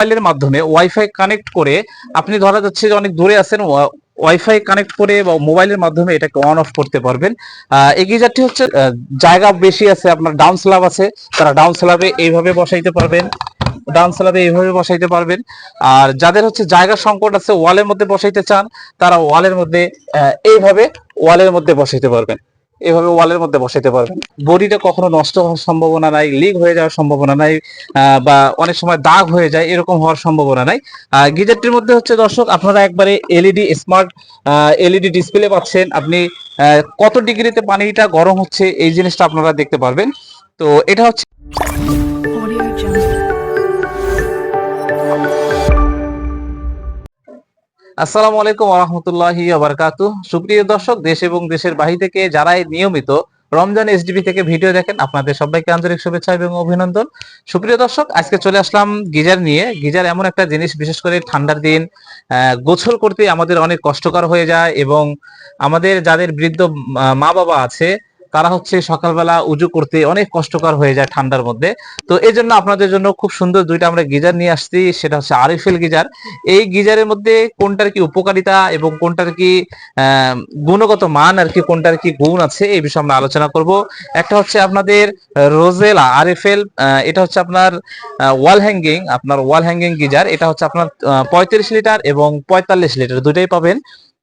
মোবাইলের মাধ্যমে wifi connect করে আপনি ধরা যাচ্ছে যে অনেক দূরে আছেন, ওয়া- ওয়াইফাই কানেক্ট করে বা মোবাইলের মাধ্যমে এটাকে অন অফ করতে পারবেন। এই গিজারটি হচ্ছে জায়গা বেশি আছে, আপনার ডাউন স্ল্যাব আছে, তারা ডাউন স্ল্যাবে এইভাবে বসাইতে পারবেন ডাউন স্ল্যাবে এইভাবে বসাইতে পারবেন। আর যাদের হচ্ছে জায়গা সংকট আছে ওয়ালের মধ্যে বসাইতে চান, তারা ওয়ালের মধ্যে এইভাবে ওয়ালের মধ্যে বসাইতে পারবেন। এভাবে ওয়ালের মধ্যে বসাইতে পারবেন। বডিটা কখনো নষ্ট হওয়ার সম্ভাবনা নাই, লিক হয়ে যাওয়ার সম্ভাবনা নাই বা অনেক সময় দাগ হয়ে যায়, এরকম হওয়ার সম্ভাবনা নাই। গিজারটির মধ্যে হচ্ছে দর্শক, আপনারা একবারে এলইডি স্মার্ট এলইডি ডিসপ্লে পাচ্ছেন। আপনি কত ডিগ্রিতে পানিটা গরম হচ্ছে এই জিনিসটা আপনারা দেখতে পারবেন। তো এটা হচ্ছে আসসালামু আলাইকুম রহমতুল্লাহি বারকাতু সুপ্রিয় দর্শক, দেশ এবং দেশের বাহির থেকে যারাই নিয়মিত রমজান এসডিবি থেকে ভিডিও দেখেন, আপনাদের সবাইকে আন্তরিক শুভেচ্ছা এবং অভিনন্দন। সুপ্রিয় দর্শক, আজকে চলে আসলাম গিজার নিয়ে। গিজার এমন একটা জিনিস, বিশেষ করে ঠান্ডার দিন গোসল করতে আমাদের অনেক কষ্টকর হয়ে যায় এবং আমাদের যাদের বৃদ্ধ মা বাবা আছে তারা হচ্ছে সকালবেলা উজু করতে অনেক কষ্টকর হয়ে যায় ঠান্ডার মধ্যে। তো এই জন্য আপনাদের জন্য খুব সুন্দর দুইটা আমরা গিজার নিয়ে আসছি, সেটা হচ্ছে আরিফেল গিজার। এই গিজারের মধ্যে কোনটার কি উপকারিতা এবং কোনটার কি গুণগত মান আর কি কোনটার কি গুণ আছে এই বিষয়ে আমরা আলোচনা করব। একটা হচ্ছে আপনাদের রোজেলা আরএফএল এটা হচ্ছে আপনার ওয়াল হ্যাঙ্গিং, আপনার ওয়াল হ্যাঙ্গিং গিজার। এটা হচ্ছে আপনার পঁয়ত্রিশ লিটার এবং পঁয়তাল্লিশ লিটার দুটাই পাবেন।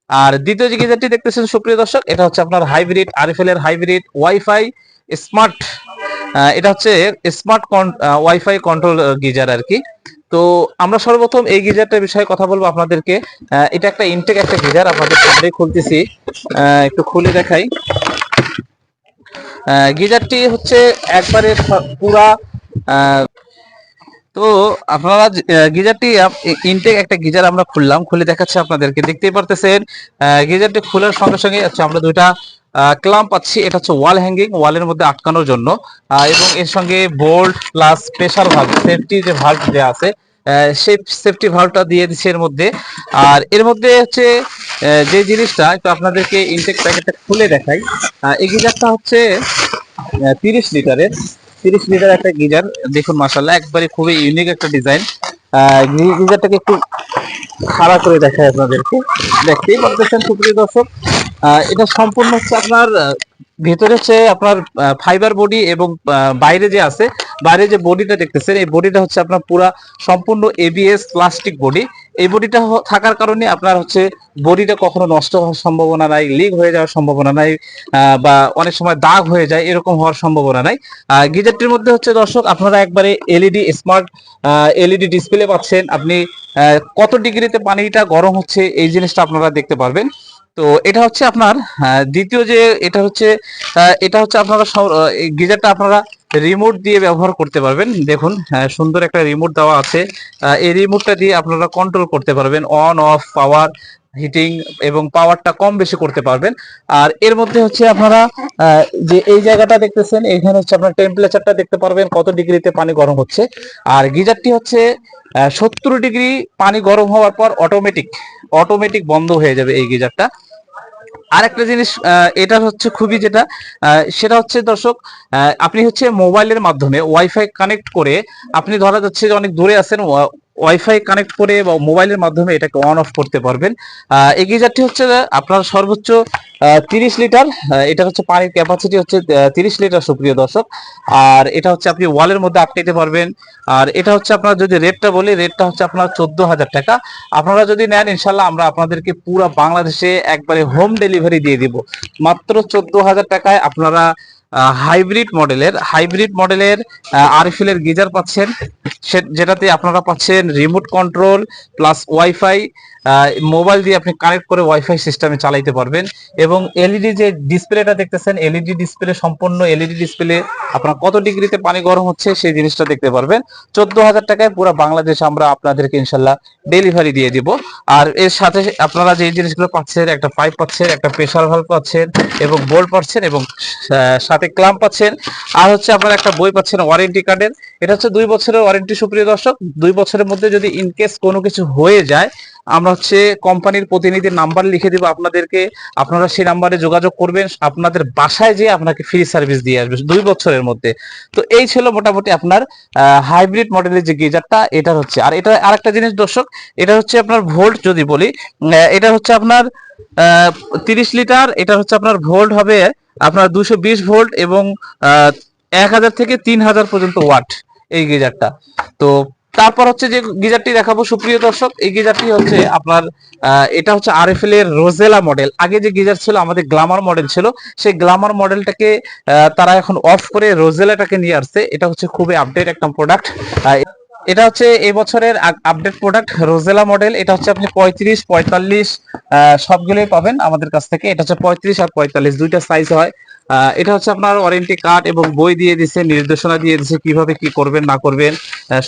আর দ্বিতীয় যে গিজারটি দেখতেছেন, সুপ্রিয় দর্শক, এটা হচ্ছে আপনার হাইব্রিড আরএফএল এর হাইব্রিড ওয়াইফাই স্মার্ট এটা হচ্ছে স্মার্ট ওয়াইফাই কন্ট্রোল গিজার আর কি। তো আমরা সর্বপ্রথম এই গিজারটার বিষয়ে কথা বলব আপনাদেরকে। এটা একটা ইনটেক, একটা গিজার, আপনাদের সামনে খুলতেছি। একটু খুলে দেখাই। গিজারটি হচ্ছে একবারে পুরা তো আপনারা গিজারটি ইনটেক একটা গিজার আমরা খুললাম, খুলে দেখাচ্ছি আপনাদেরকে। দেখতেই পারতেছেন গিজারটি খোলার সঙ্গে সঙ্গে হচ্ছে আমরা দুইটা ক্লাম পাচ্ছি। এটা হচ্ছে ওয়াল হ্যাঙ্গিং ওয়ালের মধ্যে আটকানোর জন্য। এবং এর সঙ্গে bolt plus pressure valve safety যে ভাল্ভ যে আছে সেই সেফটি ভাল্ভটা দিয়ে দিচ্ছে এর মধ্যে। আর এর মধ্যে হচ্ছে যে জিনিসটা, একটু আপনাদেরকে ইনটেক প্যাকেটটা খুলে দেখাই। এই গিজারটা হচ্ছে তিরিশ লিটারের। তিরিশ লিটার একটা গিজার, দেখুন মাসাল্লাহ একবারে খুবই ইউনিক একটা ডিজাইন গিজারটাকে একটু খাড়া করে দেখায় আপনাদেরকে। দেখতেই পারতেছেন সুপ্রিয় দর্শক এটা সম্পূর্ণ হচ্ছে আপনার ভেতরে হচ্ছে আপনার ফাইবার বডি এবং বাইরে যে আছে বাইরে যে বডিটা দেখতেছেন, এই বডিটা হচ্ছে আপনার পুরা সম্পূর্ণ এবিএস প্লাস্টিক বডি এই বডিটা থাকার কারণে আপনার হচ্ছে বডিটা কখনো নষ্ট হওয়ার সম্ভাবনা নাই লিক হয়ে যাওয়ার সম্ভাবনা নাই বা অনেক সময় দাগ হয়ে যায়, এরকম হওয়ার সম্ভাবনা নাই। গিজারটির মধ্যে হচ্ছে দর্শক, আপনারা একবারে এলইডি স্মার্ট এলইডি ডিসপ্লে পাচ্ছেন। আপনি কত ডিগ্রিতে পানিটা গরম হচ্ছে এই জিনিসটা আপনারা দেখতে পারবেন। তো এটা হচ্ছে আপনার দ্বিতীয় যে, এটা হচ্ছে এটা হচ্ছে আপনারা গিজারটা আপনারা রিমোট দিয়ে ব্যবহার করতে পারবেন। দেখুন সুন্দর একটা রিমোট দেওয়া আছে। এই রিমোটটা দিয়ে আপনারা কন্ট্রোল করতে পারবেন। অন অফ পাওয়ার হিটিং এবং পাওয়ারটা কম বেশি করতে পারবেন। আর এর মধ্যে হচ্ছে আপনারা যে এই জায়গাটা দেখতেছেন, এখানে হচ্ছে আপনার টেম্পারেচারটা দেখতে পারবেন, কত ডিগ্রিতে পানি গরম হচ্ছে। আর গিজারটি হচ্ছে সত্তর ডিগ্রি পানি গরম হওয়ার পর অটোমেটিক অটোমেটিক বন্ধ হয়ে যাবে এই গিজারটা। আরেকটা জিনিস এটা হচ্ছে খুবই যেটা সেটা হচ্ছে দর্শক আপনি হচ্ছে মোবাইলের মাধ্যমে ওয়াইফাই কানেক্ট করে আপনি ধরা যাচ্ছে যে অনেক দূরে আছেন ওয়াইফাই কানেক্ট করে বা মোবাইলের মাধ্যমে এটাকে অন অফ করতে পারবেন। এই গিজারটি হচ্ছে, আপনার সর্বোচ্চ তিরিশ লিটার এটা হচ্ছে পানির ক্যাপাসিটি হচ্ছে তিরিশ লিটার, সুপ্রিয় দর্শক। আর এটা হচ্ছে আপনি ওয়ালের মধ্যে আটকাইতে পারবেন। আর এটা হচ্ছে আপনার যদি রেটটা বলি রেটটা হচ্ছে আপনার চোদ্দ হাজার টাকা। আপনারা যদি নেন ইনশাল্লাহ আমরা আপনাদেরকে পুরো বাংলাদেশে একবারে হোম ডেলিভারি দিয়ে দিব। মাত্র চোদ্দ হাজার টাকায় আপনারা হাইব্রিড মডেলের হাইব্রিড মডেলের আরিফিলের গিজার পাচ্ছেন। যেটাতে আপনারা পাচ্ছেন remote control plus wifi mobile দিয়ে আপনি কানেক্ট করে ওয়াইফাই সিস্টেমে চালাইতে পারবেন। এবং এলইডি যে ডিসপ্লেটা দেখতেছেন এলইডি ডিসপ্লে সম্পূর্ণ এলইডি ডিসপ্লে আপনার কত ডিগ্রিতে পানি গরম হচ্ছে সেই জিনিসটা দেখতে পারবেন। চোদ্দ হাজার টাকায় পুরো বাংলাদেশ আমরা আপনাদেরকে ইনশাল্লাহ ডেলিভারি দিয়ে দিব। আর এর সাথে আপনারা যে জিনিসগুলো পাচ্ছেন, একটা পাইপ পাচ্ছেন, একটা প্রেসার ভালভ পাচ্ছেন এবং বোল্ট পাচ্ছেন এবং সাথে ক্লাম পাচ্ছেন। আর হচ্ছে আপনার একটা বই পাচ্ছেন ওয়ারেন্টি কার্ডের এটা হচ্ছে দুই বছরের ওয়ারেন্টি সুপ্রিয় দর্শক। দুই বছরের মধ্যে যদি ইনকেস কোনো কিছু হয়ে যায় আমরা হচ্ছে কোম্পানির প্রতিনিধির নাম্বার লিখে দিব আপনাদেরকে। আপনারা সেই নাম্বারে যোগাযোগ করবেন, আপনাদের বাসায় যেয়ে আপনাকে ফ্রি সার্ভিস দিয়ে আসবে দুই বছরের মধ্যে। তো এই ছিল মোটামুটি আপনার হাইব্রিড মডেলের যে গিজারটা, এটা হচ্ছে। আর এটা আরেকটা জিনিস দর্শক, এটা হচ্ছে আপনার ভোল্ট যদি বলি এটা হচ্ছে আপনার তিরিশ লিটার, এটা হচ্ছে আপনার ভোল্ট হবে আপনার দুশো বিশ ভোল্ট এবং এক হাজার থেকে তিন হাজার পর্যন্ত ওয়াট এই গিজারটা। তো তারপর হচ্ছে যে গিজারটি দেখাবো, সুপ্রিয় দর্শক, এই গিজারটি হচ্ছে আপনার এটা হচ্ছে আরএফএল এর রোজেলা মডেল আগে যে গিজার ছিল, আমাদের গ্লামার মডেল ছিল, সেই গ্লামার মডেলটাকে তারা এখন অফ করে রোজেলাটাকে নিয়ে আসছে। এটা হচ্ছে খুবই আপডেট একটা প্রোডাক্ট এটা হচ্ছে এই বছরের আপডেট প্রোডাক্ট রোজেলা মডেল এটা হচ্ছে আপনি পঁয়ত্রিশ, পঁয়তাল্লিশ সবগুলোই পাবেন আমাদের কাছ থেকে। এটা হচ্ছে পঁয়ত্রিশ আর পঁয়তাল্লিশ, দুইটা সাইজ হয়। এটা হচ্ছে আপনার ওয়ারেন্টি কার্ড এবং বই দিয়ে দিছে, নির্দেশনা দিয়ে দিছে, কীভাবে কি করবেন, না করবেন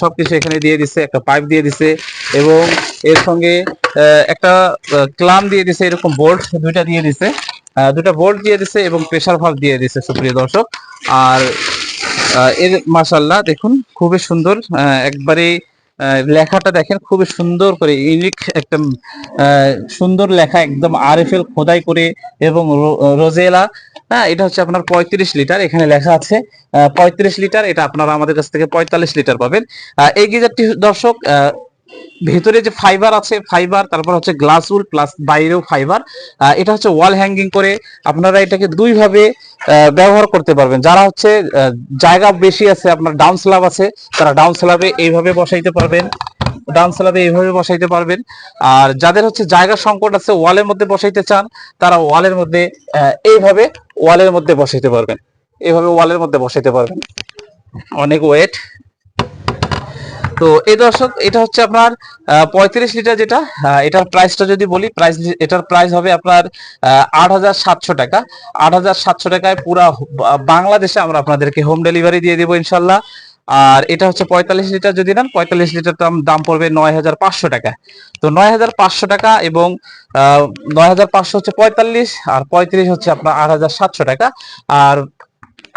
সবকিছু এখানে দিয়ে দিছে, একটা পাইপ দিয়ে দিছে এবং এর সঙ্গে একটা ক্লাম দিয়ে দিছে, এরকম বোল্ট দুইটা দিয়ে দিছে দুটা বোল্ট দিয়ে দিছে এবং প্রেসার ভাল্ব দিয়ে দিছে, সুপ্রিয় দর্শক। আর এর মাশাল্লাহ দেখুন, খুবই সুন্দর একবারে লেখাটা দেখেন খুবই সুন্দর করে ইউনিক একটা সুন্দর লেখা একদম আরএফএল খোদাই করে এবং রোজেলা। হ্যাঁ এটা হচ্ছে আপনার পঁয়ত্রিশ লিটার এখানে লেখা আছে পঁয়ত্রিশ লিটার এটা আপনারা আমাদের কাছ থেকে পঁয়তাল্লিশ লিটার পাবেন। এই গিজারটি দর্শক ভেতরে যে ফাইবার আছে ফাইবার তারপর হচ্ছে গ্লাস উল প্লাস বাইরেও ফাইবার। এটা হচ্ছে ওয়াল হ্যাঙ্গিং করে আপনারা এটাকে দুই ভাবে আহ, ব্যবহার করতে পারবেন। যারা হচ্ছে জায়গা বেশি আছে, আপনার ডাউন স্ল্যাব আছে, তারা ডাউন স্ল্যাবে এইভাবে বসাইতে পারবেন। ডাউন স্ল্যাবে এইভাবে বসাইতে পারবেন। আর যাদের হচ্ছে জায়গা সংকট আছে ওয়ালের মধ্যে বসাইতে চান, তারা ওয়ালের মধ্যে এইভাবে ওয়ালের মধ্যে বসাইতে পারবেন। এইভাবে ওয়ালের মধ্যে বসাইতে পারবেন। অনেক ওয়েট তো এই দর্শক, এটা হচ্ছে আপনার পঁয়ত্রিশ লিটার যেটা এটার প্রাইসটা যদি বলি প্রাইস এটার প্রাইস হবে আপনার আট হাজার সাতশো টাকা। আট হাজার সাতশো টাকায় পুরা বাংলাদেশে আমরা আপনাদেরকে হোম ডেলিভারি দিয়ে দেবো ইনশাল্লাহ। আর এটা হচ্ছে পঁয়তাল্লিশ লিটার যদি নেন, পঁয়তাল্লিশ লিটার দাম দাম পড়বে নয় হাজার পাঁচশো টাকা। তো নয় হাজার পাঁচশো টাকা এবং নয় হাজার পাঁচশো হচ্ছে পঁয়তাল্লিশ, আর পঁয়ত্রিশ হচ্ছে আপনার আট হাজার সাতশো টাকা। আর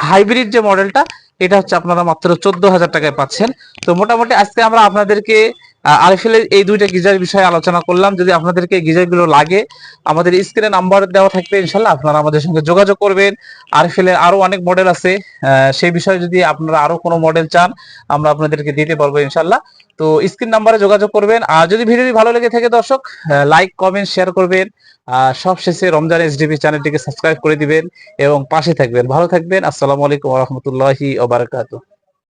হাইব্রিড যে মডেলটা এটা হচ্ছে আপনারা মাত্র চোদ্দ হাজার টাকায় পাচ্ছেন। তো মোটামুটি আজকে আমরা আপনাদেরকে এর এই দুইটা গিজার বিষয়ে আলোচনা করলাম। যদি আপনাদেরকে এই গিজারগুলো লাগে, আমাদের স্ক্রিনে নাম্বার দেওয়া থাকবে ইনশাল্লাহ আপনারা আমাদের সঙ্গে যোগাযোগ করবেন। আরএফএল এর আরও অনেক মডেল আছে সেই বিষয়ে যদি আপনারা আরও কোনো মডেল চান, আমরা আপনাদেরকে দিতে পারব ইনশাল্লাহ তো স্ক্রিন নাম্বারে যোগাযোগ করবেন। আর যদি ভিডিওটি ভালো লেগে থাকে দর্শক লাইক কমেন্ট শেয়ার করবেন। আর সবশেষে রমজান এসডিপি চ্যানেলটিকে সাবস্ক্রাইব করে দিবেন এবং পাশে থাকবেন। ভালো থাকবেন। আসসালামু আলাইকুম রহমতুল্লাহি ওবারাকাতু